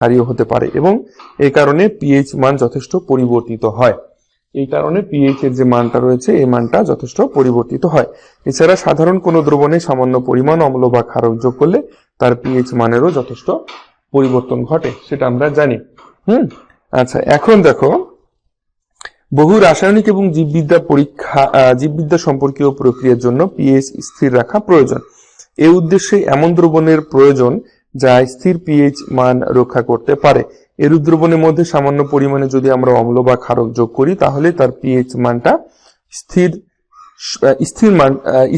ক্ষারীয় হতে পারে এবং এই কারণে পিএইচ মান যথেষ্ট পরিবর্তিত হয়। এই কারণে পিএইচ এর যে মানটা রয়েছে, এই মানটা যথেষ্ট পরিবর্তিত হয়। এছাড়া সাধারণ কোনো দ্রবণে সামান্য পরিমাণ অম্ল বা ক্ষারক যোগ করলে তার পিএইচ মানেরও যথেষ্ট পরিবর্তন ঘটে, সেটা আমরা জানি। হুম? আচ্ছা এখন দেখো, বহু রাসায়নিক এবং জীববিদ্যা পরীক্ষা জীববিদ্যা সম্পর্কীয় প্রক্রিয়ার জন্য পিএইচ স্থির রাখা প্রয়োজন। এই উদ্দেশ্যে এমন দ্রবণের প্রয়োজন যা স্থির পিএইচ মান রক্ষা করতে পারে। এরূপ দ্রবণের মধ্যে সামান্য পরিমাণে যদি আমরা অম্ল বা ক্ষারক যোগ করি, তাহলে তার পিএইচ মানটা স্থির স্থির মান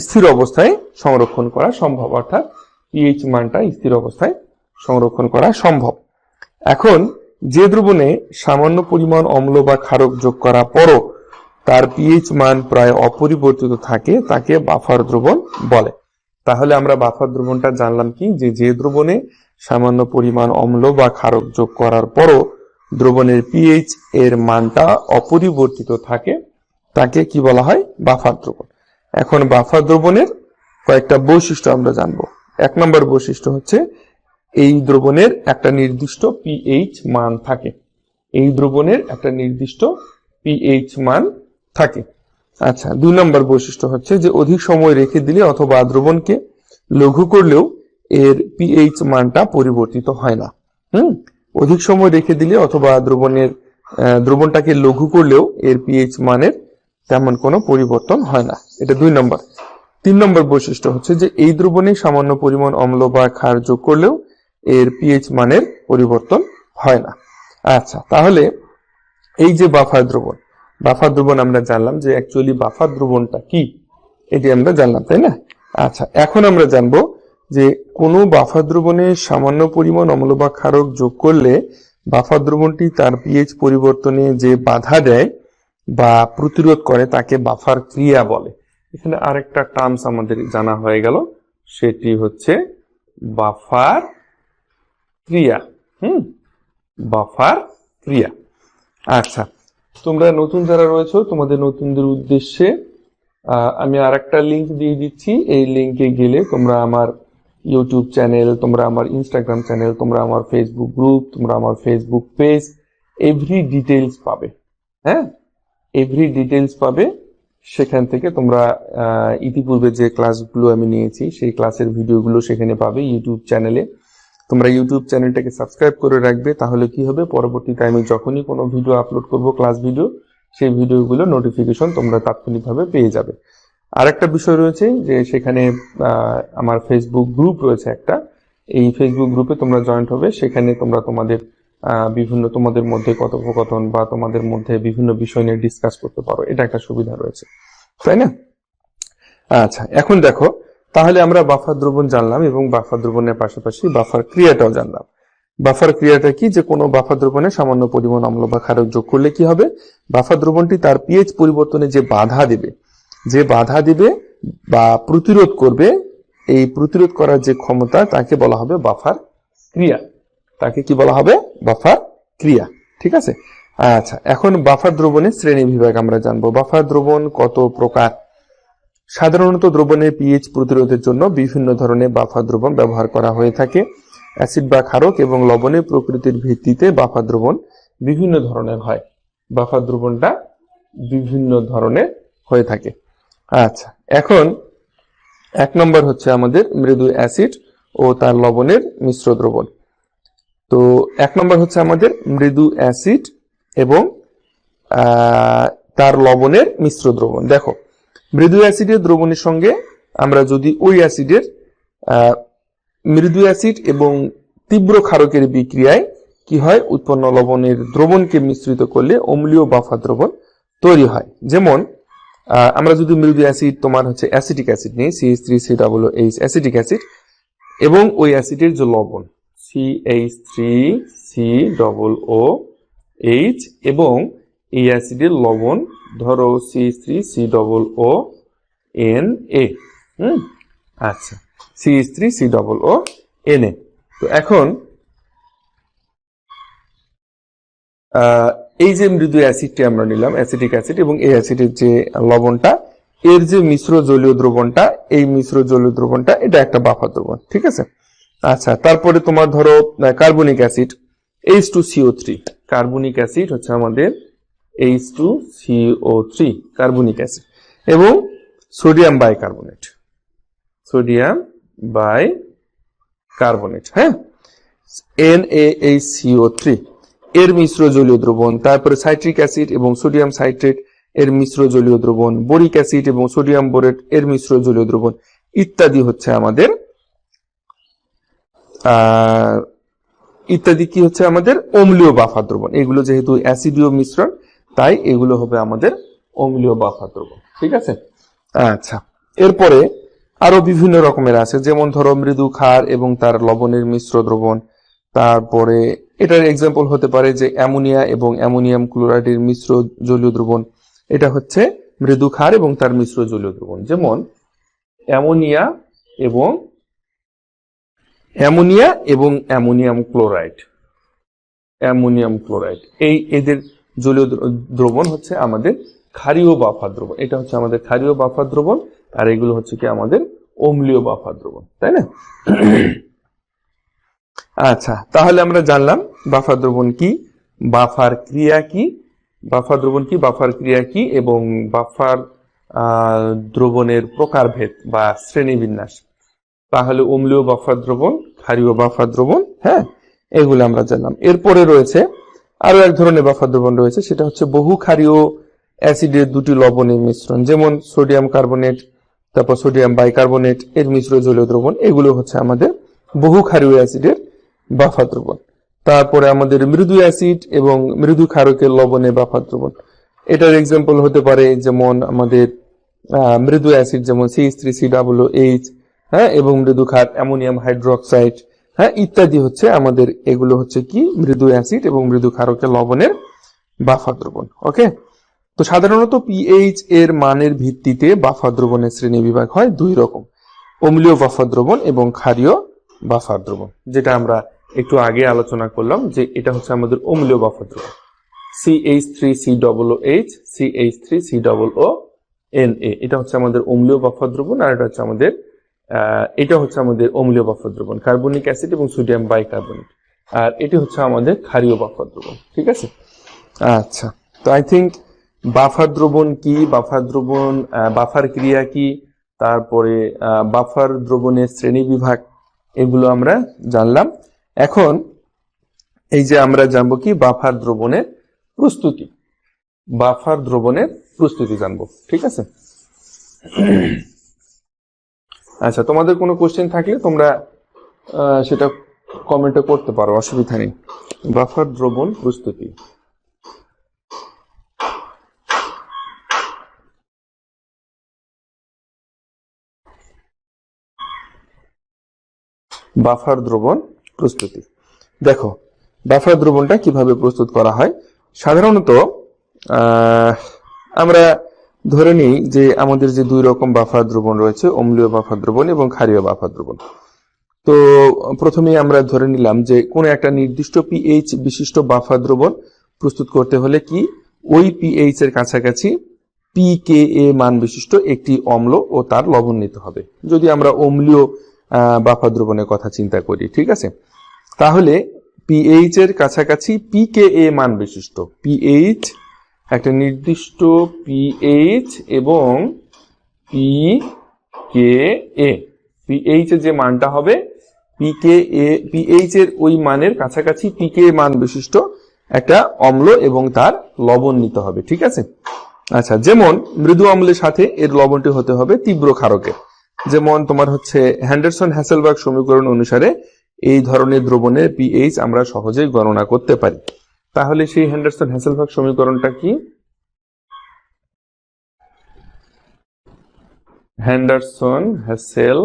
স্থির অবস্থায় সংরক্ষণ করা সম্ভব, অর্থাৎ পিএইচ মানটা স্থির অবস্থায় সংরক্ষণ করা সম্ভব। এখন, যে দ্রবণে সামান্য পরিমাণ অম্ল বা ক্ষারক যোগ করা পরও তার পিএইচ মান প্রায় অপরিবর্তিত থাকে, তাকে বাফার দ্রবণ বলে। তাহলে আমরা বাফার দ্রবণটা জানলাম কি? যে যে দ্রবণে সামান্য পরিমাণ অম্ল বা ক্ষারক যোগ করার পরও দ্রবণের পিএইচ এর মানটা অপরিবর্তিত থাকে, তাকে কি বলা হয়? বাফার দ্রবণ। এখন বাফার দ্রবণের কয়েকটা বৈশিষ্ট্য আমরা জানব। এক নম্বর বৈশিষ্ট্য হচ্ছে এই দ্রবণের একটা নির্দিষ্ট পিএইচ মান থাকে। এই দ্রবণের একটা নির্দিষ্ট পিএইচ মান থাকে। আচ্ছা দুই নম্বর বৈশিষ্ট্য হচ্ছে যে অধিক সময় রেখে দিলে অথবা দ্রবণকে লঘু করলেও এর পিএইচ মানটা পরিবর্তিত হয় না। হুম? অধিক সময় রেখে দিলে অথবা দ্রবণের দ্রবণটাকে লঘু করলেও এর পিএইচ মানের তেমন কোনো পরিবর্তন হয় না। এটা দুই নম্বর। তিন নম্বর বৈশিষ্ট্য হচ্ছে যে এই দ্রবণে সামান্য পরিমাণ অম্ল বা ক্ষার যোগ করলেও এর পিএইচ মানের পরিবর্তন হয় না। আচ্ছা তাহলে এই যে বাফার দ্রবণ বাফার দ্রবণ আমরা জানলাম যে অ্যাকচুয়ালি বাফার দ্রবণটা কি? এটি আমরা জানলাম, তাই না? আচ্ছা এখন আমরা জানব যে কোনো বাফার দ্রবণে সামান্য পরিমাণ অম্ল বা ক্ষারক যোগ করলে বাফার দ্রবণটি তার পিএইচ পরিবর্তনে যে বাধা দেয় বা প্রতিরোধ করে তাকে বাফার ক্রিয়া বলে। এখানে আরেকটা টার্মস আমাদের জানা হয়ে গেল, সেটি হচ্ছে বাফার ক্রিয়া। হুম? বাফার ক্রিয়া। আচ্ছা তোমরা নতুন যারা রয়েছো, তোমাদের নতুনদের উদ্দেশ্যে আমি আর একটা লিঙ্ক দিয়ে দিচ্ছি। এই লিঙ্কে গেলে তোমরা আমার ইউটিউব চ্যানেল তোমরা আমার ইনস্টাগ্রাম চ্যানেল তোমরা আমার ফেসবুক গ্রুপ তোমরা আমার ফেসবুক পেজ এভরি ডিটেলস পাবে। হ্যাঁ? এভরি ডিটেলস পাবে। সেখান থেকে তোমরা ইতিপূর্বে যে ক্লাসগুলো আমি নিয়েছি, সেই ক্লাসের ভিডিওগুলো সেখানে পাবে ইউটিউব চ্যানেলে তোমরা ইউটিউব চ্যানেলটাকে সাবস্ক্রাইব করে রাখবে, তাহলে কি হবে? পরবর্তী টাইমে যখনই কোনো ভিডিও আপলোড করব ক্লাস ভিডিও সেই ভিডিওগুলো নোটিফিকেশন তোমরা তাৎক্ষণিকভাবে পেয়ে যাবে। আর একটা বিষয় রয়েছে যে সেখানে আমার ফেসবুক গ্রুপ রয়েছে একটা। এই ফেসবুক গ্রুপে তোমরা জয়েন্ট হবে। সেখানে তোমরা তোমাদের বিভিন্ন তোমাদের মধ্যে কথোপকথন বা তোমাদের মধ্যে বিভিন্ন বিষয় নিয়ে ডিসকাস করতে পারো। এটা একটা সুবিধা রয়েছে। তাই না? আচ্ছা এখন দেখো তাহলে আমরা বাফার দ্রবণ জানলাম এবং বাফার দ্রবণের পাশাপাশি বাফার ক্রিয়াটাও জানলাম। বাফার ক্রিয়াটা কি? যে কোনো বাফার দ্রবণে সামান্য পরিমাণ অম্ল বা ক্ষারক যোগ করলে কি হবে? বাফার দ্রবণটি তার পিএইচ পরিবর্তনে যে বাধা দেবে, যে বাধা দিবে বা প্রতিরোধ করবে, এই প্রতিরোধ করার যে ক্ষমতা তাকে বলা হবে বাফার ক্রিয়া। তাকে কি বলা হবে? বাফার ক্রিয়া। ঠিক আছে? আচ্ছা এখন বাফার দ্রবণের শ্রেণি বিভাগ আমরা জানব। বাফার দ্রবণ কত প্রকার? সাধারণত দ্রবণের পিএইচ প্রতিরোধের জন্য বিভিন্ন ধরনের বাফা দ্রবণ ব্যবহার করা হয়ে থাকে। অ্যাসিড বা ক্ষারক এবং লবণের প্রকৃতির ভিত্তিতে বাফা দ্রবণ বিভিন্ন ধরনের হয়। বাফা দ্রবণটা বিভিন্ন ধরনের হয়ে থাকে। আচ্ছা এখন এক নম্বর হচ্ছে আমাদের মৃদু অ্যাসিড ও তার লবণের মিশ্র দ্রবণ। তো এক নম্বর হচ্ছে আমাদের মৃদু অ্যাসিড এবং তার লবণের মিশ্র দ্রবণ। দেখো মৃদু অ্যাসিডের দ্রবণের সঙ্গে আমরা যদি ওই অ্যাসিডের মৃদু অ্যাসিড এবং তীব্র ক্ষারকের বিক্রিয়ায় কি হয়, উৎপন্ন লবণের দ্রবণকে মিশ্রিত করলে অম্লীয় বাফা দ্রবণ তৈরি হয়। যেমন আমরা যদি মৃদু অ্যাসিড তোমার হচ্ছে অ্যাসিটিক অ্যাসিড নিই C three C double H acetic acid, এবং ওই অ্যাসিডের যে লবণ C H three C double O H এবং এই অ্যাসিডের লবণ ধরো C three, C double O, N A. হুম? আচ্ছা। C three, C double O, N A. তো এখন এই যে মৃদু অ্যাসিডটি আমরা নিলাম, অ্যাসিটিক অ্যাসিড এবং এই অ্যাসিডের যে লবণটা, এর যে মিশ্র জলীয় দ্রবণটা, এই মিশ্র জলীয় দ্রবণটা, এটা একটা বাফা দ্রবণ, ঠিক আছে? আচ্ছা তারপরে তোমার ধরো carbonic acid H two CO three carbonic acid হচ্ছে আমাদের H two CO three carbonic acid এবং sodium bicarbonate sodium bicarbonate হ্যাঁ এন এ থ্রি এর মিশ্র জলীয় দ্রবণ, তারপরে সাইট্রিক অ্যাসিড এবং সোডিয়াম সাইট্রেট এর মিশ্র জলীয় দ্রবণ বোরিক অ্যাসিড এবং সোডিয়াম বোরেট এর মিশ্র জলীয় দ্রবণ, ইত্যাদি হচ্ছে আমাদের ইত্যাদি কি হচ্ছে আমাদের? অম্লীয় বাফা দ্রবণ। এগুলো যেহেতু অ্যাসিডীয় মিশ্রণ তাই এগুলো হবে আমাদের অম্লীয় বাফা দ্রবণ ঠিক আছে? আচ্ছা। এরপরে আরও বিভিন্ন রকমের আছে যেমন ধরো মৃদু ক্ষার এবং তার লবণের মিশ্র দ্রবণ। তারপরে এটার এক্সাম্পল হতে পারে যে অ্যামোনিয়া এবং অ্যামোনিয়াম ক্লোরাইডের মিশ্র জলীয় দ্রবণ। এটা হচ্ছে মৃদু ক্ষার এবং তার মিশ্র জলীয় দ্রবণ। যেমন অ্যামোনিয়া এবং অ্যামোনিয়া এবং অ্যামোনিয়াম ক্লোরাইড। Ammonium chloride. এই এদের জলীয় দ্র- দ্রবণ হচ্ছে আমাদের ক্ষারীয় বাফা দ্রবণ। এটা হচ্ছে আমাদের ক্ষারীয় বাফা দ্রবণ, আর এগুলো হচ্ছে কি আমাদের অম্লীয় বাফা দ্রবণ, তাই না? আচ্ছা তাহলে আমরা জানলাম বাফা দ্রবণ কি, বাফার ক্রিয়া কি বাফা দ্রবণ কি, বাফার ক্রিয়া কি, এবং বাফার দ্রবণের প্রকারভেদ বা শ্রেণীবিন্যাস। তাহলে অম্লীয় বাফা দ্রবণ, ক্ষারীয় বাফা দ্রবণ হ্যাঁ এগুলো আমরা জানলাম। এরপরে রয়েছে আরও এক ধরনের বাফা দ্রবণ রয়েছে, সেটা হচ্ছে বহু ক্ষারীয় অ্যাসিডের দুটি লবণের মিশ্রণ, যেমন সোডিয়াম কার্বনেট, তারপর সোডিয়াম বাইকার্বনেট, এর মিশ্র জলীয় দ্রবণ, এগুলো হচ্ছে আমাদের বহু ক্ষারীয় অ্যাসিডের বাফা দ্রবণ তারপরে আমাদের মৃদু অ্যাসিড এবং মৃদু ক্ষারকের লবণে বাফা দ্রবণ এটার এক্সাম্পল হতে পারে যেমন আমাদের মৃদু অ্যাসিড যেমন C three C double H হ্যাঁ এবং মৃদু খার অ্যামোনিয়াম হাইড্রোক্সাইড হ্যাঁ ইত্যাদি হচ্ছে আমাদের এগুলো হচ্ছে কি? মৃদু অ্যাসিড এবং মৃদু ক্ষারকের লবণের বাফা দ্রবণ ওকে তো সাধারণত পিএইচ এর মানের ভিত্তিতে বাফা দ্রবণের শ্রেণি বিভাগ হয় দুই রকম, অম্লীয় বাফা দ্রবণ এবং ক্ষারীয় বাফা দ্রবণ, যেটা আমরা একটু আগে আলোচনা করলাম যে এটা হচ্ছে আমাদের অম্লীয় বাফা দ্রবণ। CH three C double O H CH three C double O N A এটা হচ্ছে আমাদের অম্লীয় বাফা দ্রবণ আর এটা হচ্ছে আমাদের এটা হচ্ছে আমাদের অম্লীয় বাফা দ্রবণ, কার্বনিক অ্যাসিড এবং সোডিয়াম বাইকার্বনেট। আর এটি হচ্ছে আমাদের ক্ষারীয় বাফা দ্রবণ, ঠিক আছে? আচ্ছা তো আই থিঙ্ক বাফার দ্রবণ কি? বাফার দ্রবণ বাফার ক্রিয়া কি? তারপরে বাফার দ্রবণের শ্রেণি বিভাগ, এগুলো আমরা জানলাম। এখন এই যে আমরা জানব কি বাফার দ্রবণের প্রস্তুতি। বাফার দ্রবণের প্রস্তুতি জানব, ঠিক আছে? আচ্ছা তোমাদের কোনো কোশ্চেন থাকলে তোমরা সেটা কমেন্টে করতে পারো, অসুবিধা নেই। বাফার দ্রবণ প্রস্তুতি। বাফার দ্রবণ প্রস্তুতি। দেখো, বাফার দ্রবণটা কীভাবে প্রস্তুত করা হয়? সাধারণত আমরা ধরে নিই যে আমাদের যে দুই রকম বাফার দ্রবণ রয়েছে অম্লীয় বাফার দ্রবণ এবং ক্ষারীয় বাফার দ্রবণ। তো প্রথমেই আমরা ধরে নিলাম যে কোনো একটা নির্দিষ্ট পিএইচ বিশিষ্ট বাফার দ্রবণ প্রস্তুত করতে হলে কি ওই পিএইচ এর কাছাকাছি পি কে এ মান বিশিষ্ট একটি অম্ল ও তার লবণ নিতে হবে। যদি আমরা অম্লীয় আহ, বাফা দ্রবণের কথা চিন্তা করি ঠিক আছে? তাহলে পিএইচ এর কাছাকাছি পি কে এ মান বিশিষ্ট পিএইচ একটা নির্দিষ্ট পিএইচ এবং পি কে এ পিএইচ এর যে মানটা হবে পিকে এ পিএইচ এর ওই মানের কাছাকাছি পিকে মান বিশিষ্ট একটা অম্ল এবং তার লবণ নিতে হবে, ঠিক আছে? আচ্ছা যেমন মৃদু অম্লের সাথে এর লবণটি হতে হবে তীব্র ক্ষারকের। যেমন তোমার হচ্ছে হ্যান্ডারসন হ্যাসেলবার্গ সমীকরণ অনুসারে এই ধরনের দ্রবণের পিএইচ আমরা সহজেই গণনা করতে পারি। তাহলে সেই হ্যান্ডারসন হ্যাসেলবার্গ সমীকরণটা কি? হ্যান্ডারসন হ্যাসেল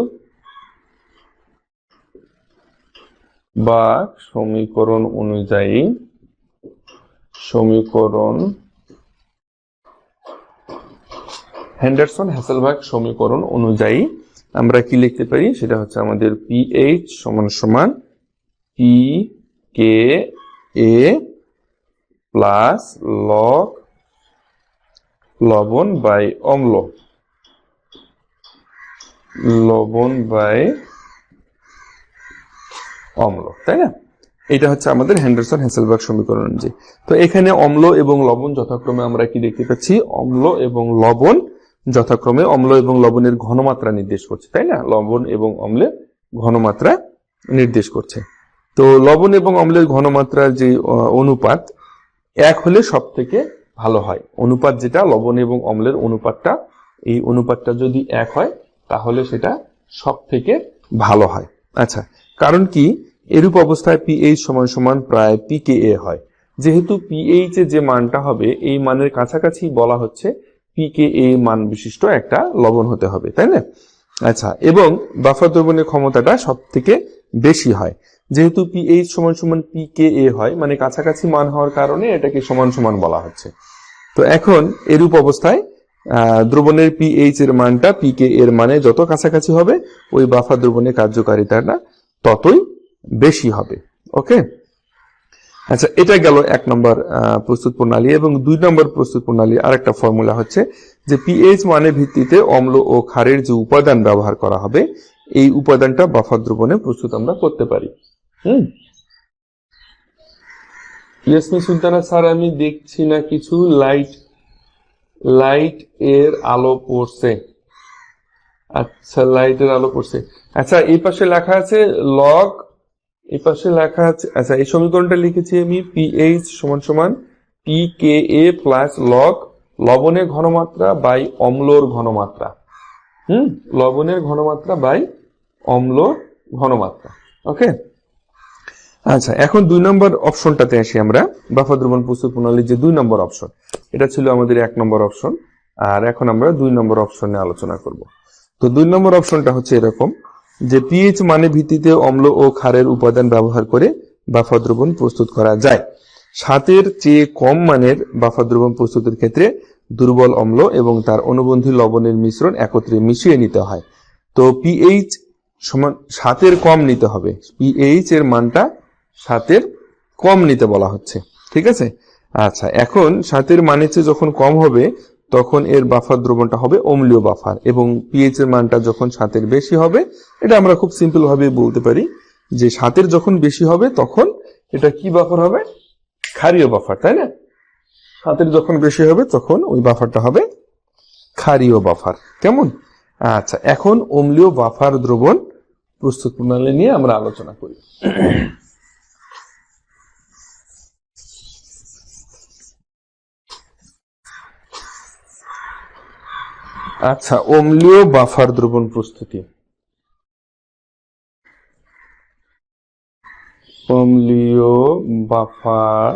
বা সমীকরণ অনুযায়ী সমীকরণ হ্যান্ডারসন হ্যাসেলবার্গ সমীকরণ অনুযায়ী আমরা কি লিখতে পারি? সেটা হচ্ছে আমাদের পিএইচ সমান সমান P K A plus log লবণ বাই অম্ল। লবণ বাই অম্ল, তাই না? এটা হচ্ছে আমাদের হ্যান্ডারসন হ্যাসেলবার্গ সমীকরণ অনুযায়ী। তো এখানে অম্ল এবং লবণ যথাক্রমে আমরা কি দেখতে পাচ্ছি? অম্ল এবং লবণ যথাক্রমে অম্ল এবং লবণের ঘনমাত্রা নির্দেশ করছে, তাই না? লবণ এবং অম্লের ঘনমাত্রা নির্দেশ করছে। তো লবণ এবং অম্লের ঘনমাত্রার যে অনুপাত এক হলে সব থেকে ভালো হয়। অনুপাত যেটা, লবণ এবং অম্লের অনুপাতটা, এই অনুপাতটা যদি এক হয়, তাহলে সেটা সব থেকে ভালো হয়। আচ্ছা কারণ কি? এরূপ অবস্থায় পিএইচ সমান সমান প্রায় পিকেএ হয়। যেহেতু পিএইচ এর যে মানটা হবে, এই মানের কাছাকাছি বলা হচ্ছে পিকেএ মান বিশিষ্ট একটা লবণ হতে হবে, তাই না? আচ্ছা এবং বাফার দ্রবণের ক্ষমতাটা সব থেকে বেশি হয়। যেহেতু পিএইচ সমান সমান পিকেএ হয় মানে কাছাকাছি মান হওয়ার কারণে এটাকে সমান সমান বলা হচ্ছে। তো এখন এরূপ অবস্থায় দ্রবণের পিএইচ এর মানটা পিকে এর মানে যত কাছাকাছি হবে, ওই বাফার দ্রবণের কার্যকারিতাটা ততই বেশি হবে। ওকে? আচ্ছা এটা গেল এক নম্বর প্রস্তুত প্রণালী এবং দুই নম্বর প্রস্তুত প্রণালী আরেকটা ফর্মুলা হচ্ছে যে পিএইচ মানের ভিত্তিতে অম্ল ও ক্ষারের যে উপাদান ব্যবহার করা হবে, এই উপাদানটা বাফার দ্রবণে প্রস্তুত আমরা করতে পারি। হুম। ইয়াসমিন সুলতানা স্যার আমি দেখছি না কিছু। লাইট লাইটের আলো পড়ছে। আচ্ছা লাইটের আলো পড়ছে। আচ্ছা এই পাশে লেখা আছে লগ এই পাশে লেখা আছে আচ্ছা এই সমীকরণটা লিখেছি আমি পিএইচ সমান সমান P K A plus log লবণের ঘনমাত্রা বাই অম্লর ঘনমাত্রা। হুম, লবণের ঘনমাত্রা বাই অম্ল ঘনমাত্রা। ওকে আচ্ছা এখন দুই নম্বর অপশনটাতে আসি আমরা। বাফা দ্রবণ প্রস্তুত প্রণালীর যে দুই নম্বর অপশন, এটা ছিল আমাদের এক নম্বর অপশন। আর এখন আমরা দুই নম্বর অপশন নিয়ে আলোচনা করব। তো দুই নম্বর অপশনটা হচ্ছে এরকম যে পিএইচ মানে ভিত্তিতে অম্ল ও ক্ষারের উপাদান ব্যবহার করে বাফা দ্রবণ প্রস্তুত করা যায়। সাতের চেয়ে কম মানের বাফা দ্রবণ প্রস্তুতের ক্ষেত্রে দুর্বল অম্ল এবং তার অনুবন্ধী লবণের মিশ্রণ একত্রে মিশিয়ে নিতে হয়। তো পিএইচ সমান সাতের কম নিতে হবে। পিএইচ এর মানটা সাতের কম নিতে বলা হচ্ছে। ঠিক আছে? আচ্ছা এখন সাতের মানের চেয়ে যখন কম হবে, তখন এর বাফার দ্রবণটা হবে অম্লীয় বাফার এবং পিএইচ এর মানটা যখন সাতের বেশি হবে, এটা আমরা খুব সিম্পল ভাবে বলতে পারি যে সাতের যখন বেশি হবে, তখন এটা কি বাফার হবে? ক্ষারীয় বাফার, তাই না? সাতের যখন বেশি হবে, তখন ওই বাফারটা হবে ক্ষারীয় বাফার। কেমন? আচ্ছা এখন অম্লীয় বাফার দ্রবণ প্রস্তুত প্রণালী নিয়ে আমরা আলোচনা করি। আচ্ছা অম্লীয় বাফার দ্রবণ প্রস্তুতি। অম্লীয় বাফার